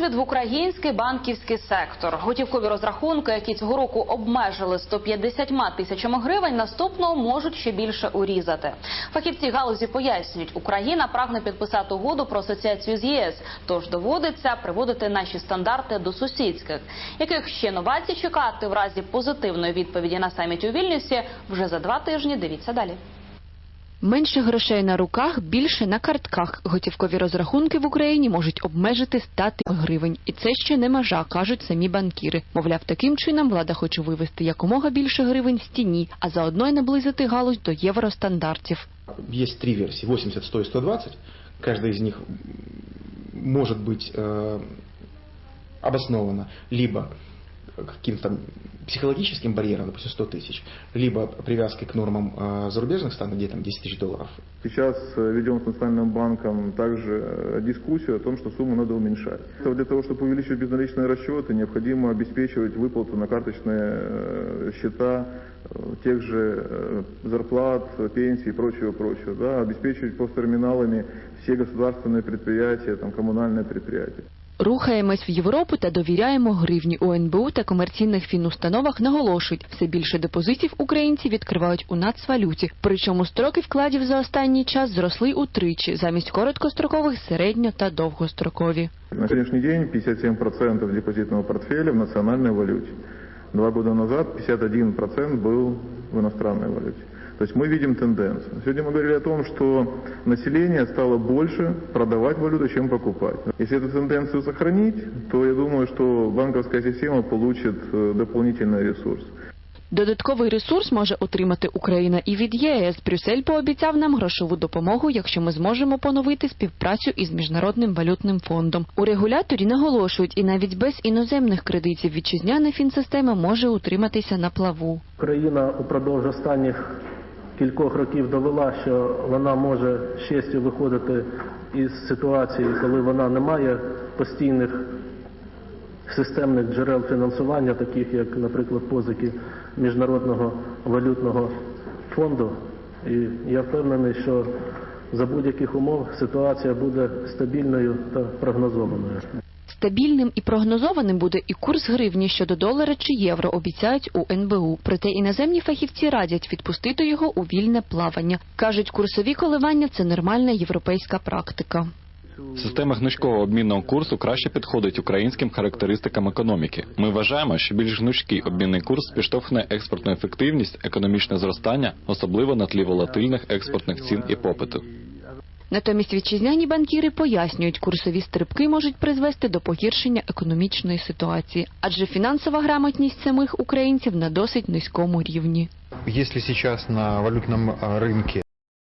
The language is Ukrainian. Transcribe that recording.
Від в український банківський сектор готівкові розрахунки, які цього року обмежили 150 тисячами гривень, наступного можуть ще більше урізати. Фахівці галузі пояснюють, Україна прагне підписати угоду про асоціацію з ЄС, тож доводиться приводити наші стандарти до сусідських. Яких ще новацій чекати в разі позитивної відповіді на саміті у Вільнюсі вже за два тижні? Дивіться далі. Менше грошей на руках, більше на картках. Готівкові розрахунки в Україні можуть обмежити 100 гривень. І це ще не межа, кажуть самі банкіри. Мовляв, таким чином влада хоче вивести якомога більше гривень з тіні, а заодно й наблизити галузь до євростандартів. Есть три версии, 80, 100 и 120. Каждая из них м, может быть э, обоснована либо каким-то психологическим барьером, допустим, 100 тысяч, либо привязкой к нормам э, зарубежных стран, где там 10 тысяч долларов. Сейчас э, ведем с Национальным банком также э, дискуссию о том, что сумму надо уменьшать. Для того, чтобы увеличивать безналичные расчеты, необходимо обеспечивать выплату на карточные э, счета тех же зарплат, пенсий и прочего, прочего. Да, обеспечивать посттерминалами все государственные предприятия, там, коммунальные предприятия. Рухаємось в Європу та довіряємо гривні. У НБУ та комерційних фінустановах наголошують, все більше депозитів українці відкривають у нацвалюті. Причому строки вкладів за останній час зросли утричі, замість короткострокових середньо та довгострокові. На сегодняшний день 57% депозитного портфеля в национальной валюте. Два года назад 51% был в иностранной валюте. То есть мы видим тенденцию. Сегодня мы говорили о том, что население стало больше продавать валюту, чем покупать. Если эту тенденцию сохранить, то я думаю, что банковская система получит э, дополнительный ресурс. Додатковий ресурс може отримати Україна і від ЄС. Брюссель пообіцяв нам грошову допомогу, якщо ми зможемо поновити співпрацю із міжнародним валютним фондом. У регуляторі наголошують, і навіть без іноземних кредитів вітчизняна фінсистема може утриматися на плаву. Україна упродовж останніх кількох років довела, що вона може з честю виходити із ситуації, коли вона не має постійних системних джерел фінансування, таких як, наприклад, позики Міжнародного валютного фонду. І я впевнений, що за будь-яких умов ситуація буде стабільною та прогнозованою. Стабільним і прогнозованим буде і курс гривні щодо долара чи євро, обіцяють у НБУ. Проте іноземні фахівці радять відпустити його у вільне плавання. кажуть, курсові коливання це нормальна європейська практика. Система гнучкого обмінного курсу краще підходить українським характеристикам економіки. Ми вважаємо, що більш гнучкий обмінний курс підштовхне експортну ефективність, економічне зростання, особливо на тлі волатильних експортних цін і попиту. Натомість вітчизняні банкіри пояснюють, курсові стрибки можуть призвести до погіршення економічної ситуації, адже фінансова грамотність самих українців на досить низькому рівні. Якщо зараз на валютному а, рынке